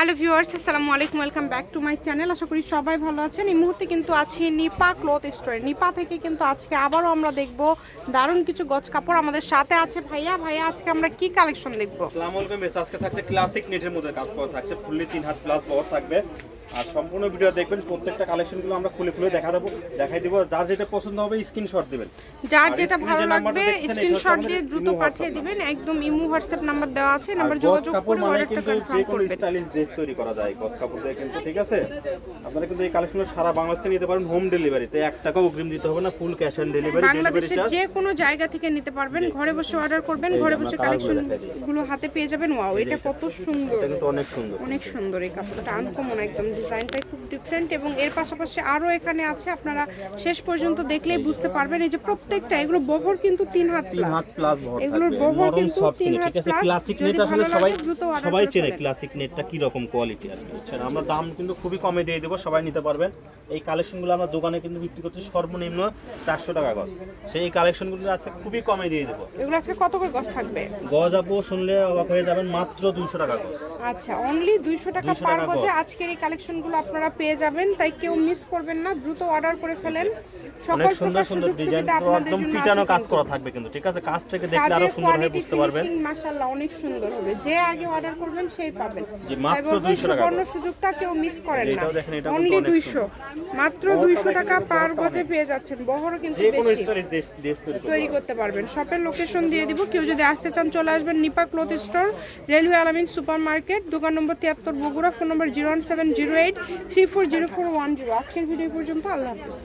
Hello viewers, আসসালামু আলাইকুম, welcome back to my channel. আশা করি সবাই ভালো আছেন। এই মুহূর্তে কিন্তু আছি নিপা ক্লথ স্টোরে। নিপা থেকে কিন্তু আজকে আবারও আমরা দেখব দারুণ কিছু গজ কাপড় আমাদের সাথে আছে। ভাইয়া ভাইয়া, আজকে আমরা কি কালেকশন দেখব? আসসালামু আলাইকুম আজকে থাকছে ক্লাসিক নেটের মধ্যে কাজ করা থাকছে। ফুললি তিন হাত প্লাস বহর থাকবে। আর সম্পূর্ণ ভিডিও দেখবেন প্রত্যেকটা কালেকশনগুলো আমরা খুলে খুলে দেখা দেবো দেখাই দিব। যার যেটা পছন্দ হবে স্ক্রিনশট দিবেন। যার যেটা ভালো লাগবে স্ক্রিনশট দিয়ে দ্রুত পাঠিয়ে দিবেন একদম ইমো হোয়াটসঅ্যাপ নাম্বার দেওয়া আছে নাম্বার যোগাযোগ করে মানে অর্ডারটা যে কনফার্ম কোনো করবেন। স্টাইলিশ ড্রেস তৈরি করা যায় গস কাপড় দিয়ে কিন্তু ঠিক আছে? আপনারা কিন্তু এই কালেকশনগুলো সারা বাংলাদেশে নিতে পারেন হোম ডেলিভারিতে এক টাকা অগ্রিম দিতে হবে না ফুল ক্যাশ অন ডেলিভারি বাংলাদেশের যে কোনো জায়গা থেকে নিতে পারবেন ঘরে বসে অর্ডার করবেন ঘরে বসে কালেকশনগুলো হাতে পেয়ে যাবেন। ওয়াও এটা কত সুন্দর। এটা কিন্তু অনেক সুন্দর। অনেক সুন্দর এই কাপড়টা আনকমন একদম ডিজাইনটাই খুব ডিফারেন্ট এবং এর পাশাপাশি আরও এখানে আছে আপনারা শেষ পর্যন্ত দেখলেই বুঝতে পারবেন এই যে প্রত্যেকটা এগুলো বহর কিন্তু তিন হাত প্লাস এগুলোর বহর কিন্তু তিন হাত আছে plus। ক্লাসিক নেট আসলে সবাই সবাই চেনে ক্লাসিক নেটটা কি রকম কোয়ালিটি আর বুঝছেন আমরা দাম কিন্তু খুবই কমে দিয়ে দেবো সবাই নিতে পারবেন। এই কালেকশনগুলো আমরা দোকানে কিন্তু বিক্রি করছি সর্বনিম্ন চারশো টাকা গজ। সেই কালেকশনগুলো আজকে খুবই কমে দিয়ে দেবো। এগুলো আজকে কত করে গজ থাকবে? গজ আপু শুনলে অবাক হয়ে যাবেন মাত্র দুশো টাকা গজ। আচ্ছা অনলি দুইশো টাকা 200 পার গজে আজকের এই কালেকশনগুলো আপনারা পেয়ে যাবেন তাই কেউ মিস করবেন না দ্রুত অর্ডার করে ফেলেন। সকল সুন্দর প্রকার সুন্দর সুযোগ ডিজাইন সুবিধা আপনাদের একদম জন্য পিটানো কাজ করা থাকবে কিন্তু ঠিক আছে? কাজ থেকে দেখলে আরও সুন্দরভাবে কোয়ালিটি বুঝতে পারবেন। মাশাআল্লাহ অনেক সুন্দর হবে। যে আগে অর্ডার করবেন সেই পাবেন। জি, মাত্র 200 টাকা সুবর্ণ সুযোগটা কেউ মিস করেন না। এটাও দেখেন, এটা অনলি 200 মাত্র 200 টাকা পার গজে পেয়ে যাচ্ছেন। বহরও কিন্তু যে কোনো বেশি। স্টোরেজ ড্রেস তৈরি করতে পারবেন। শপের লোকেশন দিয়ে দিব। কেউ যদি আসতে চান চলে আসবেন Nipa cloth store railway Alamin super market দোকান নম্বর তিয়াত্তর Bogura phone number zero one seven zero eight three four zero four one zero আজকের ভিডিও পর্যন্ত আল্লাহ হাফিজ।